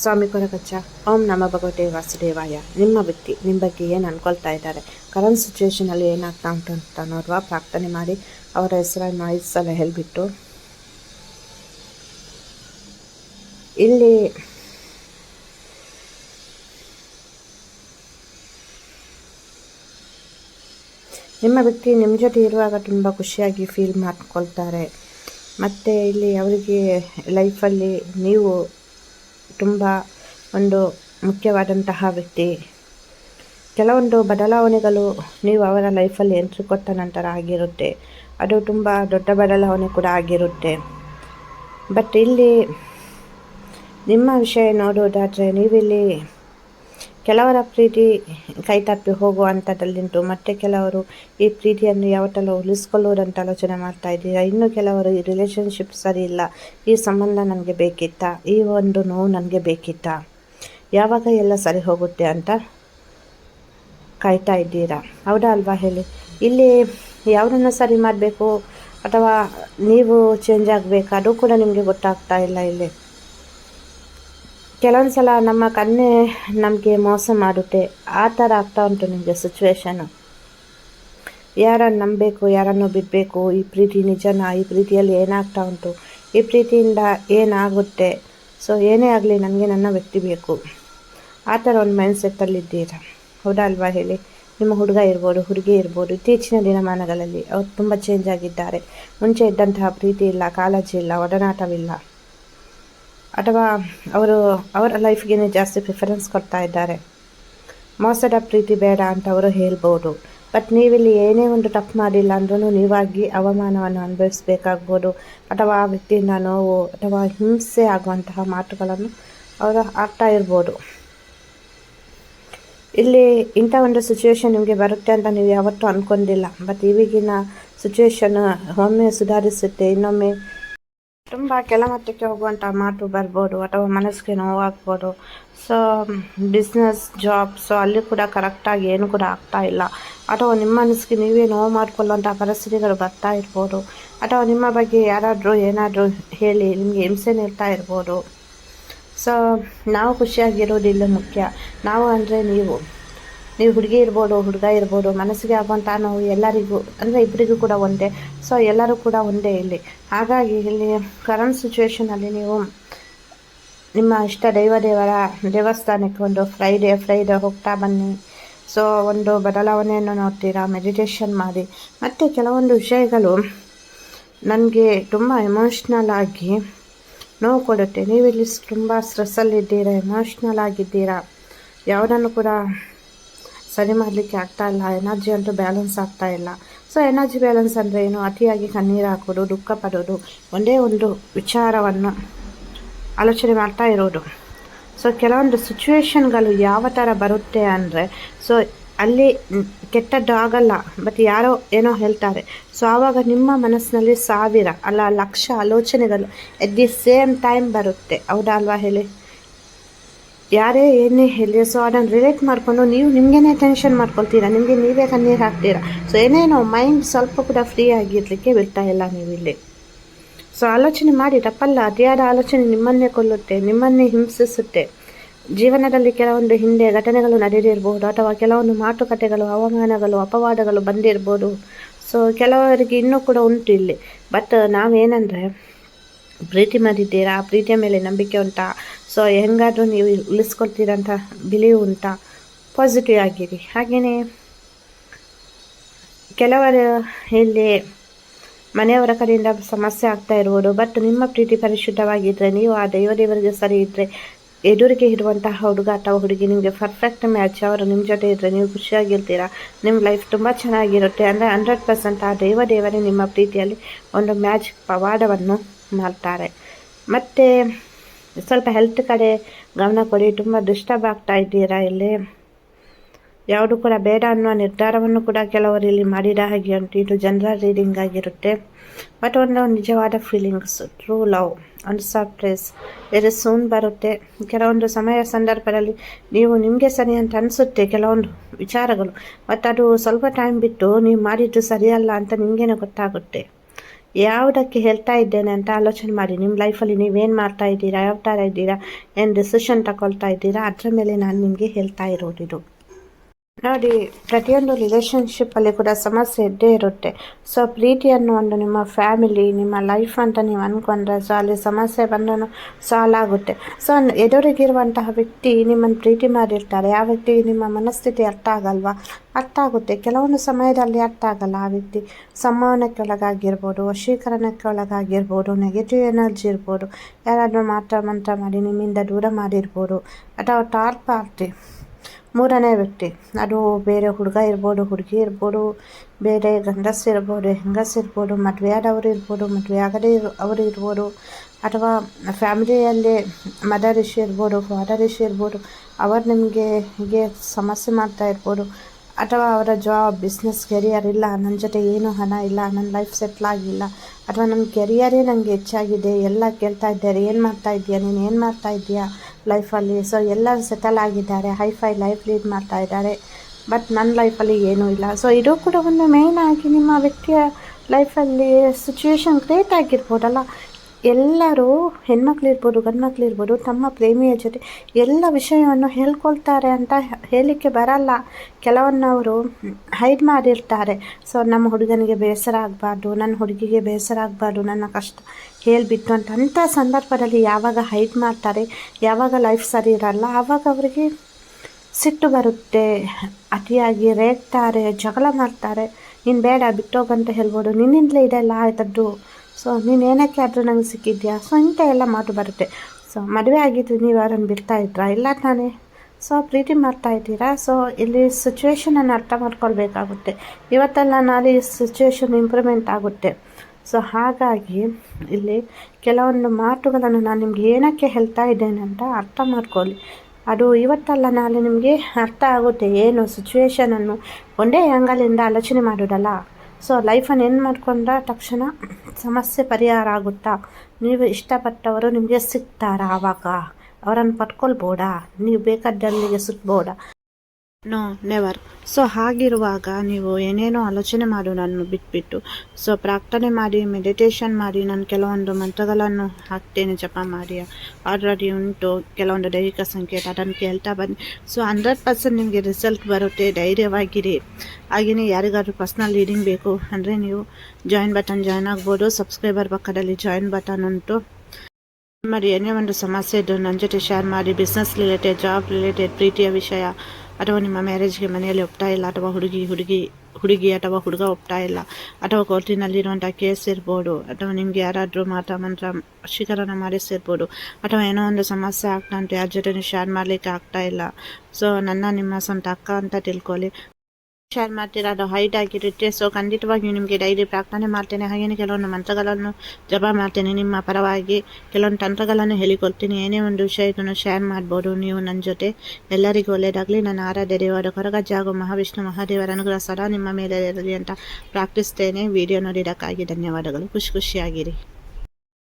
ಸ್ವಾಮಿ ಕೊರಗಚ್ಚ ಓಂ ನಮ ಭಗವತೆ ವಾಸುದೇವಾಯ. ನಿಮ್ಮ ವ್ಯಕ್ತಿ ನಿಮ್ಮ ಬಗ್ಗೆ ಏನು ಅನ್ಕೊಳ್ತಾ ಇದ್ದಾರೆ? ಕರೆಂಟ್ ಸಿಚುವೇಶನಲ್ಲಿ ಏನಾಗ್ತಾ ಉಂಟು ಅಂತ ನೋಡುವ ಪ್ರಾರ್ಥನೆ ಮಾಡಿ. ಅವರ ಹೆಸರನ್ನು ಐದು ಸಲ ಹೇಳಿಬಿಟ್ಟು. ಇಲ್ಲಿ ನಿಮ್ಮ ವ್ಯಕ್ತಿ ನಿಮ್ಮ ಜೊತೆ ಇರುವಾಗ ತುಂಬ ಖುಷಿಯಾಗಿ ಫೀಲ್ ಮಾಡ್ಕೊಳ್ತಾರೆ. ಮತ್ತು ಇಲ್ಲಿ ಅವರಿಗೆ ಲೈಫಲ್ಲಿ ನೀವು ತುಂಬ ಒಂದು ಮುಖ್ಯವಾದಂತಹ ವ್ಯಕ್ತಿ. ಕೆಲವೊಂದು ಬದಲಾವಣೆಗಳು ನೀವು ಅವರ ಲೈಫಲ್ಲಿ ಎಂಟ್ರಿ ಕೊಟ್ಟ ನಂತರ ಆಗಿರುತ್ತೆ. ಅದು ತುಂಬ ದೊಡ್ಡ ಬದಲಾವಣೆ ಕೂಡ ಆಗಿರುತ್ತೆ. ಬಟ್ ಇಲ್ಲಿ ನಿಮ್ಮ ವಿಷಯ ನೋಡೋದಾದರೆ ನೀವಿಲ್ಲಿ ಕೆಲವರ ಪ್ರೀತಿ ಕೈ ತಪ್ಪಿ ಹೋಗುವಂಥದ್ದಲ್ಲಿಂಟು ಮತ್ತೆ ಕೆಲವರು ಈ ಪ್ರೀತಿಯನ್ನು ಯಾವತ್ತಲ್ಲ ಉಳಿಸ್ಕೊಳ್ಳೋದಂತ ಆಲೋಚನೆ ಮಾಡ್ತಾ ಇದ್ದೀರಾ? ಇನ್ನು ಕೆಲವರು ಈ ರಿಲೇಷನ್ಶಿಪ್ ಸರಿ ಇಲ್ಲ, ಈ ಸಂಬಂಧ ನನಗೆ ಬೇಕಿತ್ತಾ? ಈ ಒಂದು ನೋವು ನನಗೆ ಬೇಕಿತ್ತಾ? ಯಾವಾಗ ಎಲ್ಲ ಸರಿ ಹೋಗುತ್ತೆ ಅಂತ ಕಾಯ್ತಾ ಇದ್ದೀರಾ? ಹೌದಾ ಅಲ್ವಾ ಹೇಳಿ? ಇಲ್ಲಿ ಯಾವುದನ್ನು ಸರಿ ಮಾಡಬೇಕು ಅಥವಾ ನೀವು ಚೇಂಜ್ ಆಗಬೇಕಾ? ಅದು ಕೂಡ ನಿಮಗೆ ಗೊತ್ತಾಗ್ತಾ ಇಲ್ಲ ಇಲ್ಲಿ. ಕೆಲವೊಂದು ಸಲ ನಮ್ಮ ಕನ್ನೆ ನಮಗೆ ಮೋಸ ಮಾಡುತ್ತೆ. ಆ ಥರ ಆಗ್ತಾ ಉಂಟು ನಿಮಗೆ ಸಿಚುವೇಶನು ಯಾರನ್ನು ನಂಬಬೇಕು, ಯಾರನ್ನು ಬಿಡಬೇಕು, ಈ ಪ್ರೀತಿ ನಿಜನಾ, ಈ ಪ್ರೀತಿಯಲ್ಲಿ ಏನಾಗ್ತಾ ಉಂಟು? ಈ ಪ್ರೀತಿಯಿಂದ ಏನಾಗುತ್ತೆ? ಸೊ ಏನೇ ಆಗಲಿ ನನಗೆ ನನ್ನ ವ್ಯಕ್ತಿ ಬೇಕು. ಆ ಥರ ಒಂದು ಮೈಂಡ್ ಸೆಟ್ಟಲ್ಲಿದ್ದೀರಾ ಹೌದಾ ಅಲ್ವಾ ಹೇಳಿ? ನಿಮ್ಮ ಹುಡುಗ ಇರ್ಬೋದು, ಹುಡುಗಿ ಇರ್ಬೋದು, ಇತ್ತೀಚಿನ ದಿನಮಾನಗಳಲ್ಲಿ ಅವರು ತುಂಬ ಚೇಂಜ್ ಆಗಿದ್ದಾರೆ. ಮುಂಚೆ ಇದ್ದಂತಹ ಪ್ರೀತಿ ಇಲ್ಲ, ಕಾಳಜಿ ಇಲ್ಲ, ಒಡನಾಟವಿಲ್ಲ. ಅಥವಾ ಅವರು, ಅವರ ಲೈಫ್ಗೆ ಜಾಸ್ತಿ ಪ್ರಿಫರೆನ್ಸ್ ಕೊಡ್ತಾ ಇದ್ದಾರೆ. ಮೋಸದ ಪ್ರೀತಿ ಬೇಡ ಅಂತ ಅವರು ಹೇಳ್ಬೋದು. ಬಟ್ ನೀವಿಲ್ಲಿ ಏನೇ ಒಂದು ತಪ್ಪು ಮಾಡಿಲ್ಲ ಅಂದ್ರೂ ನೀವಾಗಿ ಅವಮಾನವನ್ನು ಅನುಭವಿಸಬೇಕಾಗ್ಬೋದು. ಅಥವಾ ಆ ವ್ಯಕ್ತಿಯಿಂದ ನೋವು ಅಥವಾ ಹಿಂಸೆ ಆಗುವಂತಹ ಮಾತುಗಳನ್ನು ಅವರು ಆಗ್ತಾ ಇರ್ಬೋದು. ಇಲ್ಲಿ ಇಂಥ ಒಂದು ಸಿಚುವೇಶನ್ ನಿಮಗೆ ಬರುತ್ತೆ ಅಂತ ನೀವು ಯಾವತ್ತೂ ಅಂದ್ಕೊಂಡಿಲ್ಲ ಬಟ್ ಇವಾಗಿನ ಸಿಚುವೇಶನ್ ಒಮ್ಮೆ ಸುಧಾರಿಸುತ್ತೆ, ಇನ್ನೊಮ್ಮೆ ತುಂಬ ಕೆಳಮಟ್ಟಕ್ಕೆ ಹೋಗುವಂಥ ಮಾತು ಬರ್ಬೋದು ಅಥವಾ ಮನಸ್ಸಿಗೆ ನೋವಾಗ್ಬೋದು. ಸೊ ಬಿಸ್ನೆಸ್ ಜಾಬ್ ಸೊ ಅಲ್ಲಿ ಕೂಡ ಕರೆಕ್ಟಾಗಿ ಏನು ಕೂಡ ಆಗ್ತಾ ಇಲ್ಲ. ಅಥವಾ ನಿಮ್ಮ ಮನಸ್ಸಿಗೆ ನೀವೇ ನೋವು ಮಾಡಿಕೊಳ್ಳುವಂಥ ಪರಿಸ್ಥಿತಿಗಳು ಬರ್ತಾ ಇರ್ಬೋದು. ಅಥವಾ ನಿಮ್ಮ ಬಗ್ಗೆ ಯಾರಾದರೂ ಏನಾದರೂ ಹೇಳಿ ನಿಮಗೆ ಹಿಂಸೆ ನೀಡ್ತಾ ಇರ್ಬೋದು. ಸೊ ನಾವು ಖುಷಿಯಾಗಿರೋದಿಲ್ಲ ಮುಖ್ಯ. ನಾವು ಅಂದರೆ ನೀವು. ನೀವು ಹುಡುಗಿ ಇರ್ಬೋದು, ಹುಡುಗ ಇರ್ಬೋದು, ಮನಸ್ಸಿಗೆ ಆಗುವಂಥ ನೋವು ಎಲ್ಲರಿಗೂ, ಅಂದರೆ ಇಬ್ಬರಿಗೂ ಕೂಡ ಒಂದೇ. ಸೊ ಎಲ್ಲರೂ ಕೂಡ ಒಂದೇ ಇಲ್ಲಿ. ಹಾಗಾಗಿ ಇಲ್ಲಿ ಕರೆಂಟ್ ಸಿಚುವೇಷನಲ್ಲಿ ನೀವು ನಿಮ್ಮ ಇಷ್ಟ ದೈವ ದೇವರ ದೇವಸ್ಥಾನಕ್ಕೆ ಒಂದು ಫ್ರೈಡೇ ಫ್ರೈಡೇ ಹೋಗ್ತಾ ಬನ್ನಿ. ಸೊ ಒಂದು ಬದಲಾವಣೆಯನ್ನು ನೋಡ್ತೀರಾ? ಮೆಡಿಟೇಷನ್ ಮಾಡಿ. ಮತ್ತು ಕೆಲವೊಂದು ವಿಷಯಗಳು ನನಗೆ ತುಂಬ ಎಮೋಷ್ನಲ್ ಆಗಿ ನೋವು ಕೊಡುತ್ತೆ. ನೀವಿಲ್ಲಿ ತುಂಬ ಸ್ಟ್ರೆಸ್ಸಲ್ಲಿದ್ದೀರಾ ಎಮೋಷ್ನಲ್ ಆಗಿದ್ದೀರಾ? ಯಾವುದನ್ನು ಕೂಡ ಸರಿ ಮಾಡಲಿಕ್ಕೆ ಆಗ್ತಾ ಇಲ್ಲ. ಎನರ್ಜಿ ಅಂತೂ ಬ್ಯಾಲೆನ್ಸ್ ಆಗ್ತಾ ಇಲ್ಲ. ಸೊ ಎನರ್ಜಿ ಬ್ಯಾಲೆನ್ಸ್ ಅಂದರೆ ಏನು? ಅತಿಯಾಗಿ ಕಣ್ಣೀರು ಹಾಕೋದು, ದುಃಖ ಪಡೋದು, ಒಂದೇ ಒಂದು ವಿಚಾರವನ್ನು ಆಲೋಚನೆ ಮಾಡ್ತಾ ಇರೋದು. ಸೊ ಕೆಲವೊಂದು ಸಿಚುವೇಷನ್ಗಳು ಯಾವ ಥರ ಬರುತ್ತೆ ಅಂದರೆ ಸೊ ಅಲ್ಲಿ ಕೆಟ್ಟದ್ದು ಆಗಲ್ಲ ಬಟ್ ಯಾರೋ ಏನೋ ಹೇಳ್ತಾರೆ. ಸೊ ಆವಾಗ ನಿಮ್ಮ ಮನಸ್ಸಿನಲ್ಲಿ ಸಾವಿರ, ಅಲ್ಲ ಲಕ್ಷ ಆಲೋಚನೆಗಳು ಎಟ್ ದಿ ಸೇಮ್ ಟೈಮ್ ಬರುತ್ತೆ. ಹೌದಾ ಅಲ್ವಾ ಹೇಳಿ? ಯಾರೇ ಏನೇ ಹೇಳಿ ಸೊ ಅದನ್ನು ರಿಲೇಟ್ ಮಾಡಿಕೊಂಡು ನೀವು ನಿಮಗೇನೆ ಟೆನ್ಷನ್ ಮಾಡ್ಕೊಳ್ತೀರಾ, ನಿಮಗೆ ನೀವೇ ಕಣ್ಣೀರು ಹಾಕ್ತೀರಾ? ಸೊ ಏನೇನೋ ಮೈಂಡ್ ಸ್ವಲ್ಪ ಕೂಡ ಫ್ರೀ ಆಗಿರಲಿಕ್ಕೆ ಬಿಡ್ತಾ ಇಲ್ಲ ನೀವಿಲ್ಲಿ ಸೊ ಆಲೋಚನೆ ಮಾಡಿ, ತಪ್ಪಲ್ಲ, ಅತಿಯಾದ ಆಲೋಚನೆ ನಿಮ್ಮನ್ನೇ ಕೊಲ್ಲುತ್ತೆ, ನಿಮ್ಮನ್ನೇ ಹಿಂಸಿಸುತ್ತೆ. ಜೀವನದಲ್ಲಿ ಕೆಲವೊಂದು ಹಿಂದೆ ಘಟನೆಗಳು ನಡೆದಿರ್ಬೋದು, ಅಥವಾ ಕೆಲವೊಂದು ಮಾತುಕತೆಗಳು, ಅವಮಾನಗಳು, ಅಪವಾದಗಳು ಬಂದಿರ್ಬೋದು. ಸೊ ಕೆಲವರಿಗೆ ಇನ್ನೂ ಕೂಡ ಉಂಟು ಇಲ್ಲಿ. ಬಟ್ ನಾವೇನಂದರೆ ಪ್ರೀತಿ ಮಾಡಿದ್ದೀರಾ? ಆ ಪ್ರೀತಿಯ ಮೇಲೆ ನಂಬಿಕೆ ಉಂಟಾ? ಸೊ ಹೆಂಗಾದರೂ ನೀವು ಉಳಿಸ್ಕೊಳ್ತೀರಂತ ಬಿಲೀವ್ ಉಂಟಾ? ಪಾಸಿಟಿವ್ ಆಗಿರಿ. ಹಾಗೆಯೇ ಕೆಲವರು ಇಲ್ಲಿ ಮನೆಯವರ ಕಡೆಯಿಂದ ಸಮಸ್ಯೆ ಆಗ್ತಾ ಇರ್ಬೋದು ಬಟ್ ನಿಮ್ಮ ಪ್ರೀತಿ ಪರಿಶುದ್ಧವಾಗಿದ್ದರೆ ನೀವು ಆ ದೇವರಿಗೆ ಸರಿ ಇದ್ದರೆ ಎದುರಿಗೆ ಇರುವಂತಹ ಹುಡುಗ ಅಥವಾ ಹುಡುಗಿ ನಿಮಗೆ ಪರ್ಫೆಕ್ಟ್ ಮ್ಯಾಚ್ ಅವರು ನಿಮ್ಮ ಜೊತೆ ಇದ್ದರೆ ನೀವು ಖುಷಿಯಾಗಿರ್ತೀರಾ? ನಿಮ್ಮ ಲೈಫ್ ತುಂಬ ಚೆನ್ನಾಗಿರುತ್ತೆ. ಅಂದರೆ ಹಂಡ್ರೆಡ್ ಪರ್ಸೆಂಟ್ ಆ ದೇವ ದೇವರೇ ನಿಮ್ಮ ಪ್ರೀತಿಯಲ್ಲಿ ಒಂದು ಮ್ಯಾಚ್ ಪವಾಡವನ್ನು ಮಾಡ್ತಾರೆ. ಮತ್ತು ಸ್ವಲ್ಪ ಹೆಲ್ತ್ ಕಡೆ ಗಮನ ಕೊಡಿ. ತುಂಬ ಡಿಸ್ಟರ್ಬ್ ಆಗ್ತಾ ಇದ್ದೀರಾ ಇಲ್ಲಿ? ಯಾವುದು ಕೂಡ ಬೇಡ ಅನ್ನುವ ನಿರ್ಧಾರವನ್ನು ಕೂಡ ಕೆಲವರು ಇಲ್ಲಿ ಮಾಡಿದ ಹಾಗೆ ಉಂಟು. ಇದು ಜನರಲ್ ರೀಡಿಂಗ್ ಆಗಿರುತ್ತೆ. ಬಟ್ ಒಂದು ನಿಜವಾದ ಫೀಲಿಂಗ್ಸ್ ಟ್ರೂ ಲವ್ ಒಂದು ಸರ್ಪ್ರೈಸ್ ಇದು ಸೂನ್ ಬರುತ್ತೆ. ಕೆಲವೊಂದು ಸಮಯ ಸಂದರ್ಭದಲ್ಲಿ ನೀವು ನಿಮಗೆ ಸರಿ ಅಂತ ಅನಿಸುತ್ತೆ, ಕೆಲವೊಂದು ವಿಚಾರಗಳು. ಮತ್ತು ಅದು ಸ್ವಲ್ಪ ಟೈಮ್ ಬಿಟ್ಟು ನೀವು ಮಾಡಿದ್ದು ಸರಿಯಲ್ಲ ಅಂತ ನಿಮಗೇನೆ ಗೊತ್ತಾಗುತ್ತೆ. ಯಾವುದಕ್ಕೆ ಹೇಳ್ತಾ ಇದ್ದೇನೆ ಅಂತ ಆಲೋಚನೆ ಮಾಡಿ. ನಿಮ್ಮ ಲೈಫಲ್ಲಿ ನೀವೇನು ಮಾಡ್ತಾ ಇದ್ದೀರಾ, ಯಾವ ಥರ ಇದ್ದೀರಾ, ಏನು ಡಿಸಿಷನ್ ತಗೊಳ್ತಾ ಇದ್ದೀರಾ, ಅದರ ಮೇಲೆ ನಾನು ನಿಮಗೆ ಹೇಳ್ತಾ ಇರೋದಿದು ನೋಡಿ, ಪ್ರತಿಯೊಂದು ರಿಲೇಷನ್ಶಿಪ್ಪಲ್ಲಿ ಕೂಡ ಸಮಸ್ಯೆ ಇದ್ದೇ ಇರುತ್ತೆ. ಸೊ ಪ್ರೀತಿ ಅನ್ನೋ ಒಂದು ನಿಮ್ಮ ಫ್ಯಾಮಿಲಿ ನಿಮ್ಮ ಲೈಫ್ ಅಂತ ನೀವು ಅಂದ್ಕೊಂಡ್ರೆ ಸೊ ಅಲ್ಲಿ ಸಮಸ್ಯೆ ಬಂದನು ಸಾಲ್ವ್ ಆಗುತ್ತೆ. ಸೊ ಎದುರಿಗಿರುವಂತಹ ವ್ಯಕ್ತಿ ನಿಮ್ಮನ್ನು ಪ್ರೀತಿ ಮಾಡಿರ್ತಾರೆ. ಆ ವ್ಯಕ್ತಿ ನಿಮ್ಮ ಮನಸ್ಥಿತಿ ಅರ್ಥ ಆಗಲ್ವಾ? ಅರ್ಥ ಆಗುತ್ತೆ. ಕೆಲವೊಂದು ಸಮಯದಲ್ಲಿ ಅರ್ಥ ಆಗಲ್ಲ ಆ ವ್ಯಕ್ತಿ. ಸಂವಹನಕ್ಕೆ ಒಳಗಾಗಿರ್ಬೋದು, ವಶೀಕರಣಕ್ಕೆ ಒಳಗಾಗಿರ್ಬೋದು ನೆಗೆಟಿವ್ ಎನರ್ಜಿ ಇರ್ಬೋದು. ಯಾರಾದರೂ ಮಾತ್ರ ಮಂತ್ರ ಮಾಡಿ ನಿಮ್ಮಿಂದ ದೂರ ಮಾಡಿರ್ಬೋದು. ಅಥವಾ ಟಾರ್ ಪಾರ್ಟಿ ಮೂರನೇ ವ್ಯಕ್ತಿ. ಅದು ಬೇರೆ ಹುಡುಗ ಇರ್ಬೋದು, ಹುಡುಗಿ ಇರ್ಬೋದು, ಬೇರೆ ಗಂಡಸು ಇರ್ಬೋದು ಹೆಂಗಸು ಇರ್ಬೋದು, ಮದುವೆ ಆದವರು ಇರ್ಬೋದು, ಮದುವೆ ಆಗದೇ ಇರೋ ಅವರು ಇರ್ಬೋದು, ಅಥವಾ ಫ್ಯಾಮಿಲಿಯಲ್ಲಿ ಮದರ್ ಇಶ್ಯೂ ಇರ್ಬೋದು, ಫಾದರ್ ಇಶ್ಯೂ ಇರ್ಬೋದು, ಅವರು ನಿಮಗೆ ಹೀಗೆ ಸಮಸ್ಯೆ ಮಾಡ್ತಾ ಇರ್ಬೋದು ಅಥವಾ ಅವರ ಜಾಬ್ ಬಿಸ್ನೆಸ್ ಕೆರಿಯರ್ ಇಲ್ಲ ನನ್ನ ಜೊತೆ ಏನೂ ಹಣ ಇಲ್ಲ ನನ್ನ ಲೈಫ್ ಸೆಟ್ಲ್ ಆಗಿಲ್ಲ, ಅಥವಾ ನನ್ನ ಕೆರಿಯರೇ ನನಗೆ ಹೆಚ್ಚಾಗಿದೆ, ಎಲ್ಲ ಕೇಳ್ತಾ ಇದ್ದಾರೆ, ಏನು ಮಾಡ್ತಾ ಇದೆಯಾ ನೀನು ಏನು ಮಾಡ್ತಾ ಇದೆಯಾ ಲೈಫಲ್ಲಿ ಸೊ ಎಲ್ಲರೂ ಸೆಟಲ್ ಆಗಿದ್ದಾರೆ ಹೈ ಫೈ ಲೈಫ್ ಲೀಡ್ ಮಾಡ್ತಾ ಇದ್ದಾರೆ ಬಟ್ ನನ್ನ ಲೈಫಲ್ಲಿ ಏನೂ ಇಲ್ಲ. ಸೊ ಇದು ಕೂಡ ಒಂದು ಮೇಯ್ನ್ ಆಗಿ ನಿಮ್ಮ ವ್ಯಕ್ತಿಯ ಲೈಫಲ್ಲಿ ಸಿಚುವೇಶನ್ ಕ್ರಿಯೇಟ್ ಆಗಿರ್ಬೋದಲ್ಲ. ಎಲ್ಲರೂ ಹೆಣ್ಮಕ್ಳಿರ್ಬೋದು ಗಂಡ್ಮಕ್ಳಿರ್ಬೋದು ತಮ್ಮ ಪ್ರೇಮಿಯ ಜೊತೆ ಎಲ್ಲ ವಿಷಯವನ್ನು ಹೇಳ್ಕೊಳ್ತಾರೆ ಅಂತ ಹೇಳಲಿಕ್ಕೆ ಬರಲ್ಲ. ಕೆಲವನ್ನವರು ಹೈಡ್ ಮಾಡಿರ್ತಾರೆ. ಸೊ, ನಮ್ಮ ಹುಡುಗನಿಗೆ ಬೇಸರ ಆಗಬಾರ್ದು, ನನ್ನ ಹುಡುಗಿಗೆ ಬೇಸರ ಆಗಬಾರ್ದು, ನನ್ನ ಕಷ್ಟ ಹೇಳಿಬಿಟ್ಟು ಅಂತ, ಅಂಥ ಸಂದರ್ಭದಲ್ಲಿ ಯಾವಾಗ ಹೈಡ್ ಮಾಡ್ತಾರೆ, ಯಾವಾಗ ಲೈಫ್ ಸರಿ ಇರಲ್ಲ ಆವಾಗ ಅವರಿಗೆ ಸಿಟ್ಟು ಬರುತ್ತೆ. ಅತಿಯಾಗಿ ರೇಗ್ತಾರೆ, ಜಗಳ ಮಾಡ್ತಾರೆ. ನೀನು ಬೇಡ ಬಿಟ್ಟೋಗಂತ ಹೇಳ್ಬೋದು. ನಿನ್ನಿಂದಲೇ ಇದೆಲ್ಲ ಆಯ್ತದ್ದು. ಸೊ ನೀನು ಏನಕ್ಕೆ ಆದರೂ ನಂಗೆ ಸಿಕ್ಕಿದ್ಯಾ? ಸೊ ಇಂಥ ಎಲ್ಲ ಮಾತು ಬರುತ್ತೆ. ಸೊ ಮದುವೆ ಆಗಿದ್ದು ನೀವು ಯಾರನ್ನು ಬಿಡ್ತಾ ಇದ್ರಾ? ಇಲ್ಲ ತಾನೇ? ಸೊ ಪ್ರೀತಿ ಮಾಡ್ತಾ ಇದ್ದೀರಾ? ಸೊ ಇಲ್ಲಿ ಸಿಚುವೇಶನನ್ನು ಅರ್ಥ ಮಾಡ್ಕೊಳ್ಬೇಕಾಗುತ್ತೆ. ಇವತ್ತೆಲ್ಲ ನಾಳೆ ಸಿಚುವೇಶನ್ ಇಂಪ್ರೂವ್ಮೆಂಟ್ ಆಗುತ್ತೆ. ಸೊ ಹಾಗಾಗಿ ಇಲ್ಲಿ ಕೆಲವೊಂದು ಮಾತುಗಳನ್ನು ನಾನು ನಿಮ್ಗೆ ಏನಕ್ಕೆ ಹೇಳ್ತಾ ಇದ್ದೇನೆ ಅಂತ ಅರ್ಥ ಮಾಡ್ಕೊಳ್ಳಿ. ಅದು ಇವತ್ತಲ್ಲ ನಾಳೆ ನಿಮಗೆ ಅರ್ಥ ಆಗುತ್ತೆ ಏನು ಸಿಚುವೇಶನನ್ನು ಒಂದೇ ಆ್ಯಂಗಲಿಂದ ಆಲೋಚನೆ ಮಾಡೋದಲ್ಲ. ಸೊ ಲೈಫನ್ನು ಏನು ಮಾಡ್ಕೊಂಡ ತಕ್ಷಣ ಸಮಸ್ಯೆ ಪರಿಹಾರ ಆಗುತ್ತಾ? ನೀವು ಇಷ್ಟಪಟ್ಟವರು ನಿಮಗೆ ಸಿಗ್ತಾರಾ ಆವಾಗ? ಅವರನ್ನು ಪಡ್ಕೊಳ್ಬೋದಾ? ನೀವು ಬೇಕಾದ್ದಲ್ಲಿಗೆ ಸಿಗ್ಬೋದಾ? ನೋ ನೆವರ್ ಸೊ ಹಾಗಿರುವಾಗ ನೀವು ಏನೇನೋ ಆಲೋಚನೆ ಮಾಡೋದನ್ನು ಬಿಟ್ಬಿಟ್ಟು. ಸೊ ಪ್ರಾರ್ಥನೆ ಮಾಡಿ ಮೆಡಿಟೇಷನ್ ಮಾಡಿ, ನಾನು ಕೆಲವೊಂದು ಮಂತ್ರಗಳನ್ನು ಹಾಕ್ತೇನೆ ಜಪ ಮಾಡಿ. ಆಲ್ರೆಡಿ ಉಂಟು ಕೆಲವೊಂದು ದೈಹಿಕ ಸಂಕೇತ, ಅದನ್ನು ಕೇಳ್ತಾ ಬನ್ನಿ. ಸೊ ಹಂಡ್ರೆಡ್ ಪರ್ಸೆಂಟ್ ನಿಮಗೆ ರಿಸಲ್ಟ್ ಬರುತ್ತೆ, ಧೈರ್ಯವಾಗಿರಿ. ಹಾಗೆಯೇ ಯಾರಿಗಾದ್ರೂ ಪರ್ಸ್ನಲ್ ರೀಡಿಂಗ್ ಬೇಕು ಅಂದರೆ ನೀವು ಜಾಯಿನ್ ಬಟನ್ ಜಾಯ್ನ್ ಆಗ್ಬೋದು. ಸಬ್ಸ್ಕ್ರೈಬರ್ ಪಕ್ಕದಲ್ಲಿ ಜಾಯಿನ್ ಬಟನ್ ಉಂಟು. ಮಾಡಿ ಏನೇ ಒಂದು ಸಮಸ್ಯೆ ಇದ್ದು ನನ್ನ ಜೊತೆ ಶೇರ್ ಮಾಡಿ. ಬಿಸ್ನೆಸ್ ರಿಲೇಟೆಡ್ ಜಾಬ್ ರಿಲೇಟೆಡ್ ಪ್ರೀತಿಯ ವಿಷಯ. ಅಥವಾ ನಿಮ್ಮ ಮ್ಯಾರೇಜ್ಗೆ ಮನೆಯಲ್ಲಿ ಒಪ್ತಾ ಇಲ್ಲ ಅಥವಾ ಹುಡುಗಿ ಹುಡುಗಿ ಹುಡುಗಿ ಅಥವಾ ಹುಡುಗ ಒಪ್ತಾ ಇಲ್ಲ ಅಥವಾ ಕೋರ್ಟಿನಲ್ಲಿರುವಂಥ ಕೇಸ್ ಇರ್ಬೋದು ಅಥವಾ ನಿಮಗೆ ಯಾರಾದರೂ ಮಾತಾ ಮಂತ್ರ ವಶೀಕರಣ ಮಾಡಿಸಿರ್ಬೋದು ಅಥವಾ ಏನೋ ಒಂದು ಸಮಸ್ಯೆ ಆಗ್ತಾ ಉಂಟು, ಯಾರ ಜೊತೆ ಶೇರ್ ಮಾಡಲಿಕ್ಕೆ ಆಗ್ತಾ ಇಲ್ಲ. ಸೊ ನನ್ನ, ನಿಮ್ಮ ಸ್ವಂತ ಅಕ್ಕ ಅಂತ ತಿಳ್ಕೊಳ್ಳಿ. ಶೇರ್ ಮಾಡ್ತೀರಾ? ಅದು ಹೈಟ್ ಆಗಿರುತ್ತೆ. ಸೊ ಖಂಡಿತವಾಗಿಯೂ ನಿಮಗೆ ಡೈಲಿ ಪ್ರಾರ್ಥನೆ ಮಾಡ್ತೇನೆ. ಹಾಗೆಯೇ ಕೆಲವೊಂದು ಮಂತ್ರಗಳನ್ನು ಜಪ ಮಾಡ್ತೇನೆ. ನಿಮ್ಮ ಪರವಾಗಿ ಕೆಲವೊಂದು ತಂತ್ರಗಳನ್ನು ಹೇಳಿಕೊಡ್ತೀನಿ. ಏನೇ ಒಂದು ವಿಷಯ ಇದನ್ನು ಶೇರ್ ಮಾಡ್ಬೋದು ನೀವು ನನ್ನ ಜೊತೆ. ಎಲ್ಲರಿಗೂ ಒಳ್ಳೆಯದಾಗಲಿ. ನನ್ನ ಆರಾಧ್ಯ ದೇವರ ಕೊರಗಜ್ಜಾಗು ಮಹಾವಿಷ್ಣು, ಮಹಾದೇವರ ಅನುಗ್ರಹ ಸದಾ ನಿಮ್ಮ ಮೇಲೆ ಇರಲಿ ಅಂತ ಪ್ರಾರ್ಥಿಸ್ತೇನೆ. ವಿಡಿಯೋ ನೋಡಿದ್ದಕ್ಕಾಗಿ ಧನ್ಯವಾದಗಳು. ಖುಷಿ ಖುಷಿಯಾಗಿರಿ.